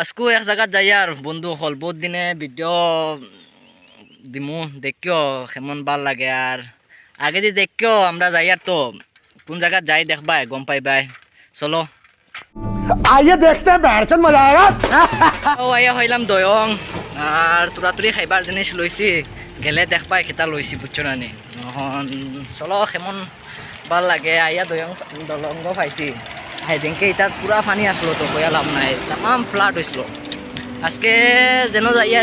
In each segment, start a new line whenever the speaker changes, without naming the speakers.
আজকেও এক জায়গাত যাই আর বন্ধু হল বহুত দিনে ভিডিও দিমু দেখিও কেমন ভালো লাগে আর আগে যে দেখিও আমরা যাই আর তো কোন জায়গা যাই দেখবাই গম পাই
বাই চলো। আইয়া দেখতে বেড়ছেন মজা
ও আইয়া হইলাম দয়ং। আর তোরাতুরি খাইবার জিনিস লইছি গেলে দেখবাই কেটা লইছি বুঝছ না নি? চলো কেমন ভালো লাগে। আইয়া দয়ং দলঙ্গ পাইছি। হাইদিনকে ইতাত পুরা পানি আসলো তো কয়া লাভ নাই। তামাম ফ্লাড হয়েছিল আজকে যেন যাইয়া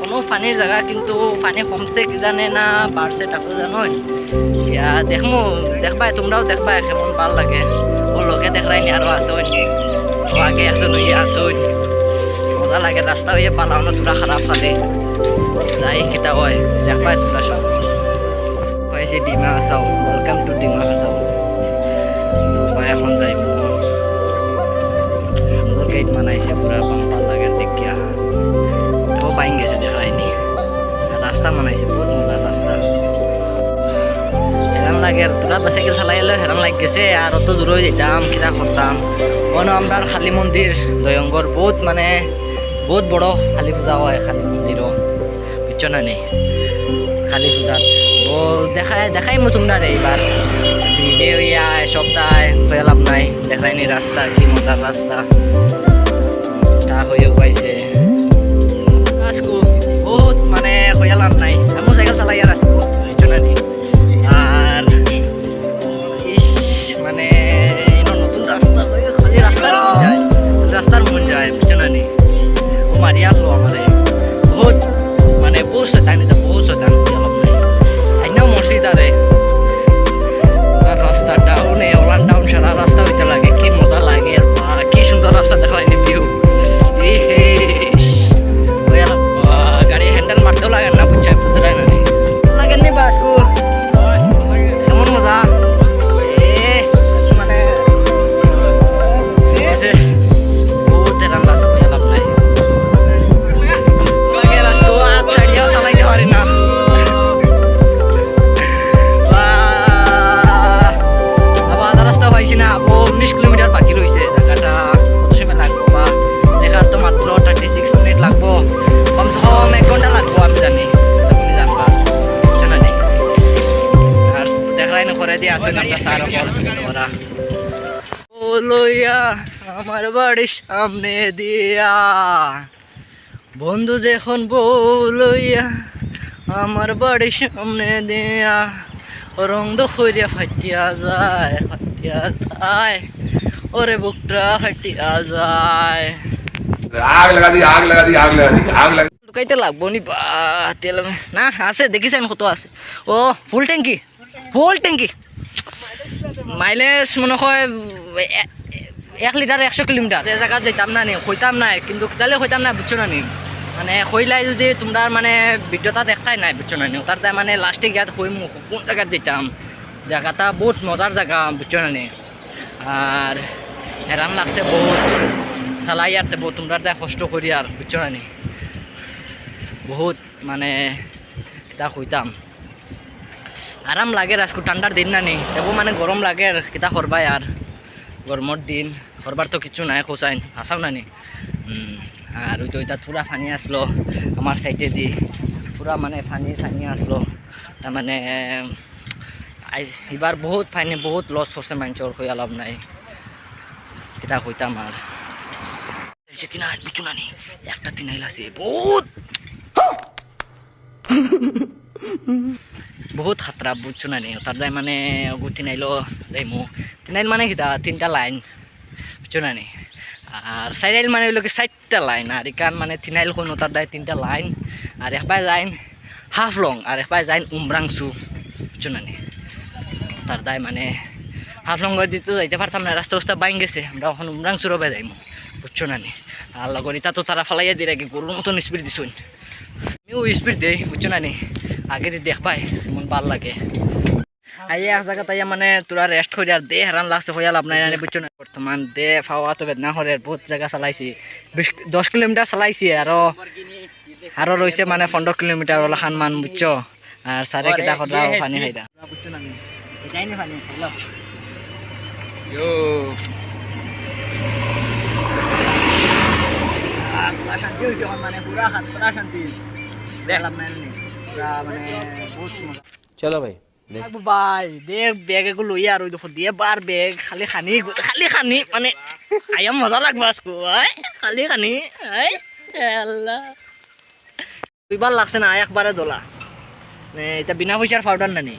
কোনো পানির জায়গা কিন্তু পানি কমছে কি জানে না বাড়ছে তাকেও জানোই। ইয়া, দেখমু, দেখবাই তোমরাও দেখবাই, কেমন ভালো লাগে। ও লোকে দেখলাই নি আরও আছে ও আগে একজন ইয়ে আছে মজা লাগে রাস্তা হয়ে পালানো তোরা খারাপ হাতে যাই কিতা হয় দেখবাই তোরা সব হয়েছে ডিমা হাসাও ওয়েলকাম টু ডিমা হাসাও তো এখন যাই গেট বানাইছে পুরা ভালো লাগে দেখিয়া তো বাইন গেছে দেখায়নি রাস্তা বানাইছে বহুত মজার রাস্তা হেরান লাগে তোরা সাইকেল চালাই এলে হেরান লাগ গেছে আর অত দূর যেতাম কিতা করতাম কোনো আমরা খালি মন্দির দয়ঙ্গর বহুত মানে বহুত বড় কালী পূজা হয় কালী মন্দিরও বুঝছ না নেই কালী পূজাত ও দেখাই দেখাই মো তোমরা এইবার ব্রিজে হইয়া সপ্তাহে হয়ে লাভ নাই। দেখাইনি রাস্তা কি মজার রাস্তা তা হয়েও পাইছে। আজকু বহুত মানে হইয়া লাভ নাই। এমন সাইকেল চালাই আর আজকু বুঝছ না নি আর ইস মানে নতুন রাস্তা হয়ে, খালি রাস্তার মন যায়। রাস্তার মন যায় বুঝছ না? নি ও মারি আসলো আমারে বহুত মানে বহুত শতান ডাউনে সারা রাস্তা হইতে লাগে কি মজা লাগে কি সুন্দর রাস্তা দেখায়নি ভিউ। বাড়ির সামনে দিয়া। বন্ধু যখন বউ লইয়া আমার বাড়ির সামনে দিয়া রং দখরিয়া ফাটিয়া যায় ফাটিয়া যায় ওরে বুকটা ফাটিয়া যায়। আগ নি বা তেল না আছে দেখিছেন কত আছে। ও ফুল ট্যাঙ্কি ফুল ট্যাঙ্কি মাইলেজ মনে হয় এক লিটার একশো কিলোমিটার। যে জায়গাত যেতাম না নি নাই, কিন্তু তাহলে হইতাম না, বুঝছ না নি? মানে হইলাই যদি তোমরা মানে ভিডিওটা দেখাই নাই, বুঝছ না নি? তার মানে লাস্টে গিয়াত হইম কোন জায়গাত যেতাম জায়গাটা বহুত মজার জায়গা বুঝছ না নি? আর হেরান লাগছে বহুত। চালাই আর বহুত তোমরা তাই কষ্ট করি আর বুঝছ না নি? বহুত মানে কিতা কইতাম আরাম লাগে রাজকো ঠান্ডার দিন না নি? তবু মানে গরম লাগে কিতা করবাই আর গরমর দিন করবার তো কিছু নাই খোঁচাইন হাসাও না নি? উম, আর ওই তো ওইটা পুরা ফানি আসলো আমার সাইডে দি পুরা মানে ফানি ফানি আসলো তার মানে এবার বহুত ফাইনি বহুত লস করছে মানুষের হইয়া লাভ নাই। কিতা কইতাম আর সে তিনাইল বুঝছ না নি একটা তিনাইল আছে বহুত। বহুত খাতরা বুঝছ না নি তার দায় মানে ওগু তিনাইলো যাইমু তিনাইল মানে কিতা তিনটা লাইন বুঝছ না নি আর চাইরাইল মানে হইল কি চারটা লাইন আর এখান মানে তিনাইল কোনো তার দায় তিনটা লাইন আর একবাই লাইন হাফ লং আর একবাই যাইন উমরাংসু বুঝছ না নি তার দায় মানে হাফ লং দিতে যাইতে পারতাম না রাস্তা রাস্তা বাইন গেছে, আমরা এখন উমরাংসুর হবে যাইমু বুঝছ না নি আর লগর ইটা তো তারা ফালাইয়া দিয়ে গরুর মতন স্পিড দিছুন। আমিও স্পিড দেই বুঝছ না নি আগে দিয়ে দেখ পাই এমন ভালো লাগে। আইয়া এক জায়গা তাইয়া মানে তোরা রেস্ট করি আর দে হেরান লাগছে হইয়া লাভ নাই বুঝছ না বর্তমান দে ফাওয়া তো বেদনা হরে বহুত জায়গা চালাইছি। বিশ দশ কিলোমিটার চালাইছি আরও আরও রয়েছে মানে পনেরো কিলোমিটার ওলা খান মান বুঝছ আর সারে কেটা পানি বুঝছ না হয়েছে মানে পুরা শান্তি। দেখলাম না মানে
চলো
ভাই ভাই দেখ ব্যাগ এগো লই আর ওই খালি খানি খালি খানি মানে আইয়া মজা লাগবে আজকো খালি খানি আল্লাহ। দুইবার লাগছে না একবারে দোলা এটা বিনা পয়সার পাউডার না নেই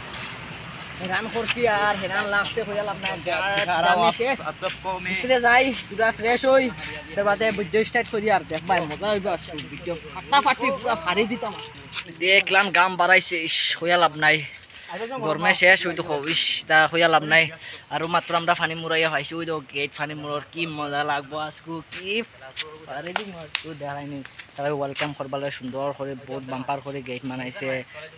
হেরান করছি আর হেরান লাগছে কইয়া লাভ নাই। দামে শেষ। ভিতরে যাই পুরা ফ্রেশ হই। তারপরে ভিডিও স্টার্ট করি আর দেখ ভাই মজা হইব আজকে ভিডিও ফাটাফাটি পুরা ফাড়ি দিতাম দেখলাম গাম বাড়াইছে হইয়া লাভ নাই। গরমে শেষ হইতো ইস তা হইয়া লাভ নাই। আৰু মাত্ৰ আমরা ফানি মুরাইয়া পাইছো ওই তো গেট ফানি মুরর কি মজা লাগবো আজকু, কি দেখাইনি তারা ওয়েলকাম করবালে সুন্দর করে বহুত বাম্পার করে গেট বানাইছে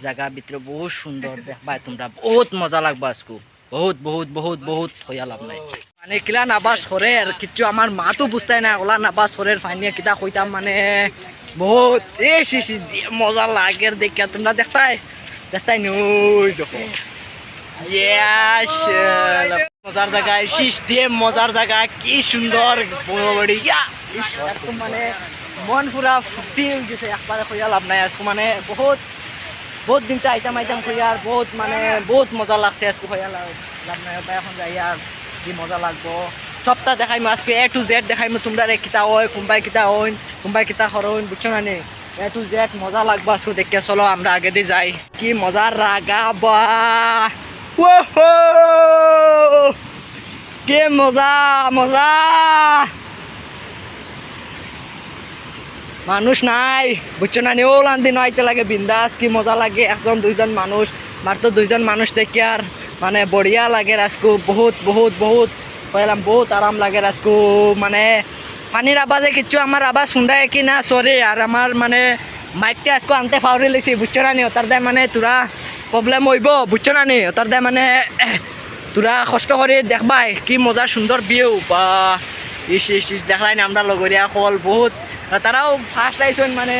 জায়গা ভিতরে বহুত সুন্দর দেখবাই তোমরা বহুত মজা লাগবো আজকু। বহুত বহুত বহুত বহুত হইয়া লাভ নাই। মানে কিলা নাবাজ করে আর কিচ্ছু আমার মা তো বুঝতাই না ওলা নাবাজ করে ফাইনিয়া কিতা কইতাম মানে বহুত এ মজা লাগে দেখিয়া, তোমরা দেখতাই দেখতাই নই দেখো মজার জায়গায় শীষ দিয়ে মজার জায়গা কি সুন্দর বড়ি একদম মানে মন পুরা হয়ে গেছে একবারে কইয়া লাভ নাই আজকে মানে বহুত বহুত দিনটা আইতাম আইতাম কইয়া আর বহুত মানে বহুত মজা লাগছে আজকে কইয়া লাভ নাই এখন যাই আর কি মজা লাগবো সপ্তাহ দেখাইমু আজকে এ টু জেড দেখাইমু তোমরা রে কিতা হয় কোনবাই কিতা হইন কোনবাই কিতা হরইন বুঝছ না নে এ টু জেড মজা লাগবো আজকে দেখে চলো, আমরা আগে দিয়ে যাই। কি মজার রাগা বা কে মজা মজা। মানুষ নাই, বুঝছ না নি ওলান দিন আইতে লাগে বিন্দাস, কি মজা লাগে, একজন, দুইজন মানুষ মাত্র দুইজন মানুষ দেখি আর মানে বঢ়িয়া লাগে রাজকু বহুত বহুত বহুত, কইলাম, বহুত আরাম লাগে রাজকু মানে পানির আবাজে কিচ্ছু আমার আবাজ শুনদায় কি না সরি আর আমার মানে মাইকটা আজকে আনতে ফাউরি লেছি বুঝছ না? নি ওটার দায় মানে তোরা প্রবলেম হইব বুঝছ না? নি ওটার দায় মানে তোরা কষ্ট করে দেখবাই, কি মজার সুন্দর ভিউ বা ইস ইস ইস দেখলাই না আমরা লগরিয়া কল বহুত। তারাও ফার্স্ট আইসন মানে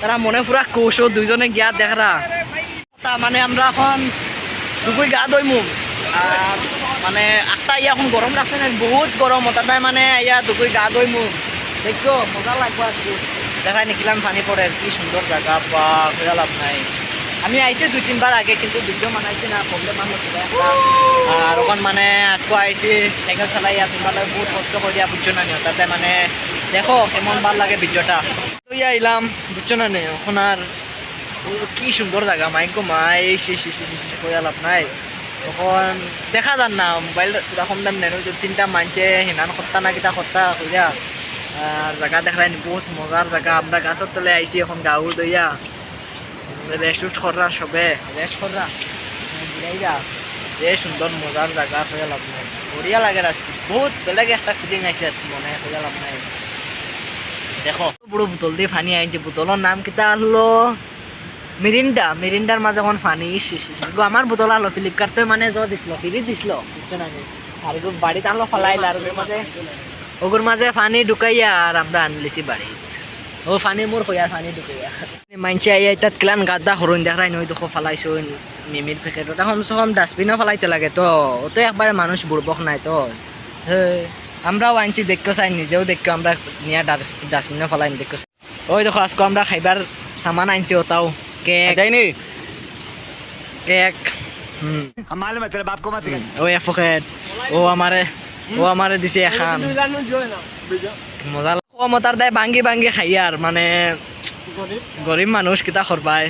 তারা মনে পুরা কৌশল দুইজনে গিয়া দেখরা তা মানে আমরা এখন দুপুই গা দইমু আর মানে আটটা ইয়া এখন গরম লাগছে না বহুত গরম ওটাটাই মানে ইয়া দুপুই গা দইমু দেখছ মজা লাগবো আজকে দেখাই নিখিলাম পানি পড়ে কি সুন্দর জায়গা বা খোঁজা লাভ নাই আমি আইছি দুই তিনবার আগে কিন্তু ভিডিও বানাইছি না প্রবলেম আর ওখান মানে আজকে আইছি সাইকেল চালাই তোমার বহুত কষ্ট করে দিয়া বুঝছ না নিও তাতে মানে দেখো কেমন ভালো লাগে ভিডিওটা তুই আইলাম বুঝছ না নিও এখন আর কি সুন্দর জায়গা মাইকো মাই সি সি সি সি লাভ নাই তখন দেখা যান না মোবাইল কম দাম নেন তিনটা মানছে হেনান সত্তা না কিতা সত্তা আর জায়গা দেখাই বহুত মজার জায়গা আমরা গাছের তলে আইছি এখন গাঁও দইয়া। রেস্ট উস্ট কররা সবে রেস্ট কররা বিরাইরা যে সুন্দর মজার জায়গা হয়ে লাভ নাই। বঢ়িয়া লাগে আজকে বহুত বেলেগ একটা ফিলিং আইছে আজকে মনে হয়ে লাভ নাই। দেখো বড় বোতল দিয়ে পানি আইছে বোতলের নাম কিতা হলো মিরিন্ডা মিরিন্ডার মাঝে এখন। গো আমার বোতল আলো ফ্লিপকার্টে মানে জ দিছিল ফিরি দিছিল? আর বাড়িতে আলো ফলাইল আর মাঝে ওগুর মাঝে পানি ঢুকাইয়া আর আমরা আনলিছি বাড়ি ও পানি মোর হইয়া পানি ঢুকাইয়া। মানছে আইয়া তাত কিলান গাদা হরুন দেখাই নই দেখো ফেলাইছো মিমির প্যাকেট ওটা কমসে কম ডাস্টবিনও ফলাইতে লাগে তো। ওতো একবারে মানুষ বুড়বক নাই তো। হে, আমরাও আনছি দেখো চাই নিজেও দেখো আমরা নিয়ে ডাস্টবিনও ফলাই দেখো। ওই দেখো আজকে আমরা খাইবার সামান আনছি ওটাও কেক কেক হুম
हम मालूम है तेरे बाप को मत सिखा
ও এক পকেট ও আমারে ও আমারে দিছে এখান মজা লাগ- ও মতার দায় ভাঙ্গি ভাঙ্গি খাই আর মানে গরিব মানুষ কিতা করবাই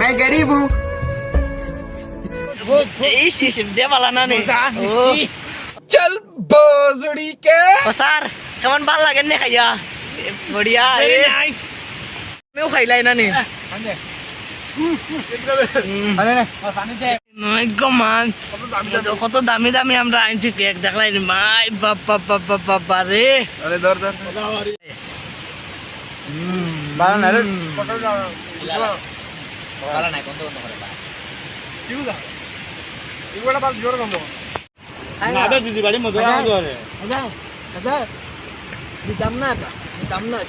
मैं गरीब हूँ
ইস ইস দে পালা না নি ও
चल बोजड़ी के
ও স্যার কেমন ভাল লাগে নে খাইয়া এ, বঢ়িয়া এ আমিও খাইলাই না নি মান কত দামি দামি আমরা আনছি কেক দেখলাই মাই বাবা বাবা বাবা রে দিতাম না দিতাম না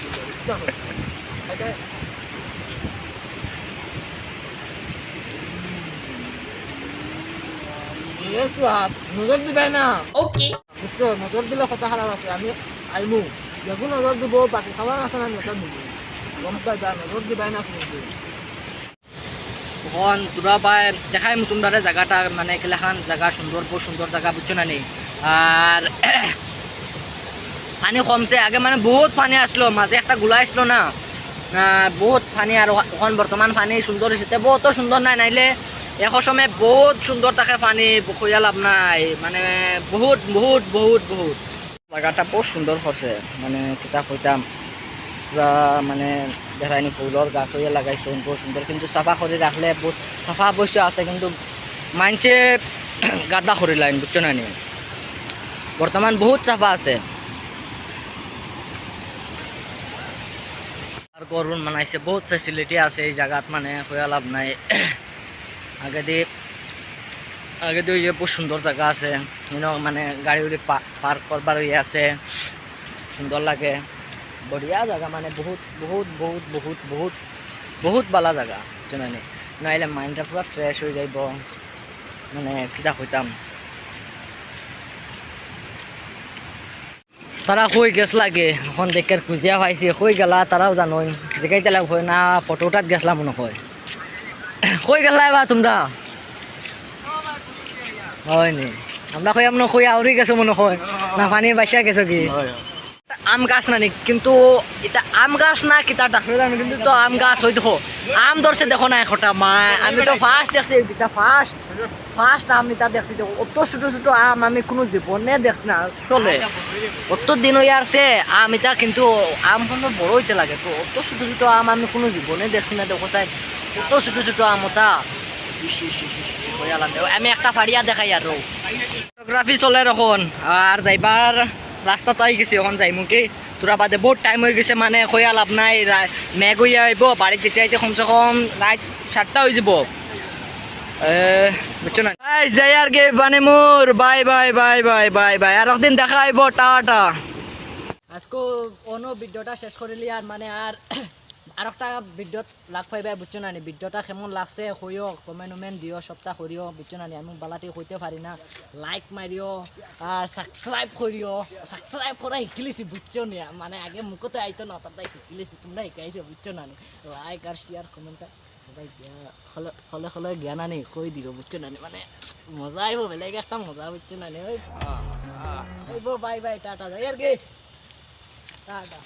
নজর না। ওকে বুঝছ নজর দিলে কথা খারাপ আছে। আমি আইমু। যখন নজর দিব বাকি খাবার আছে না নজর দিব গম পাইবা নজর দিবাই না কিন্তু এখন তোরা পায় দেখাই তোমরা জায়গাটা মানে কেলাখান জায়গা সুন্দর বহু সুন্দর জায়গা বুঝছ না আর পানি কমছে। আগে মানে বহুত পানি আসলো মাঝে একটা গোলা আসলো না। বহুত পানি আর এখন বর্তমান পানি সুন্দর হয়েছে বহুত সুন্দর নাই নাইলে এক সময় বহুত সুন্দর থাকে পানি খুঁজা লাভ নাই। মানে বহুত বহুত বহুত বহুত। জায়গাটা বহুত সুন্দর করছে মানে কিতাব হইতাম পুরা মানে দেখায়নি ফুলের গাছ হইয়া লাগাইছো, বহুত সুন্দর কিন্তু চাফা করে রাখলে বহুত চাফা অবশ্য আছে, কিন্তু মানছে গাদা করে লাইন বুঝছ না নি? বর্তমান বহুত চাফা আছে। আর করুন মানাইছে, বহুত ফেসিলিটি আছে এই জায়গাত মানে হইয়া লাভ নাই। আগে দিয়ে আগে দিয়ে বহুত সুন্দর জায়গা আছে। মানে গাড়ি উড়ি পার্ক করবার ইয়ে আছে। সুন্দর লাগে। বঢ়িয়া জায়গা মানে বহুত বহুত বহুত বহুত বহুত বহুত বালা জায়গা, জানানি। নাইলে মাইন্ডটা পুরা ফ্রেশ হয়ে যাইব। মানে কিতা হইতাম তারা কই গেছ লাগে। এখন দেখে কুজিয়া পাইছে। কই গেলা তারাও জানো দেখাইতে লাগবে না ফটোটাত গেছলাম মনে হয় কই গেলা এবার তোমরা? হয় নি। আমরা কই আমরা কই আউরি গেছো মনে হয় না পানি বাসিয়া গেছো কি? আম গাছ না নি কিন্তু এটা আম গাছ না কিতা ডাক্তার জানো কিন্তু তো আম গাছ হই দেখো। আম ধরছে দেখো না একটা মা। আমি তো ফার্স্ট দেখছি এটা ফার্স্ট ফার্স্ট আম এটা দেখছি দেখো। অত ছোট ছোট আম আমি কোনো জীবনে দেখছি না চলে অত দিন হয়ে আসছে আম এটা কিন্তু আম কোনো বড় হইতে লাগে তো। অত ছোট ছোট আম আমি কোনো জীবনে দেখছি না দেখো চাই। অত ছোট ছোট আম ওটা ইস, ইস, ইস, ইস, ইস, বঢ়িয়া লাগে। আমি একটা ফাড়িয়া দেখাই আৰু। ফটোগ্রাফি চলে এখন আর যাইবার রাস্তা তো আই গেছি এখন যাই মুখে তোরা বাদে বহুত টাইম হয়ে গেছে মানে কইয়া লাভ নাই। মেঘ আইব বাড়িত যেতিয়া আইতে কমসে কম রাত সাতটা হয়ে যাব। যাই আর গে মোর bye bye bye bye bye bye. আর একদিন দেখা আজকে অন্য ভিডিওটা শেষ করিলি আর মানে আর আর একটা ভিডিওত লাগ পাইবা বুঝছ না ভিডিওটা কেমন লাগছে কইও কমেন্ট উমেন্ট দিও সপ্তাহ করিও বুঝছ না আমি বালাটি কইতে পারি না লাইক মারিও আর সাবস্ক্রাইব করিও সাবস্ক্রাইব করা শিকিলিছি বুঝছ মানে আগে মুখতে আইতো না তাতে শিকিলিছি তোমরা শিকাইছো বুঝছ না লাইক আর শেয়ার কমেন্ট সবাই হলে হলে জ্ঞান আনি কই দিও বুঝছ নানি মানে মজা আইব বেলেগ একটা মজা বুঝছ না বাই বাই টাটা যাই আর কি টাটা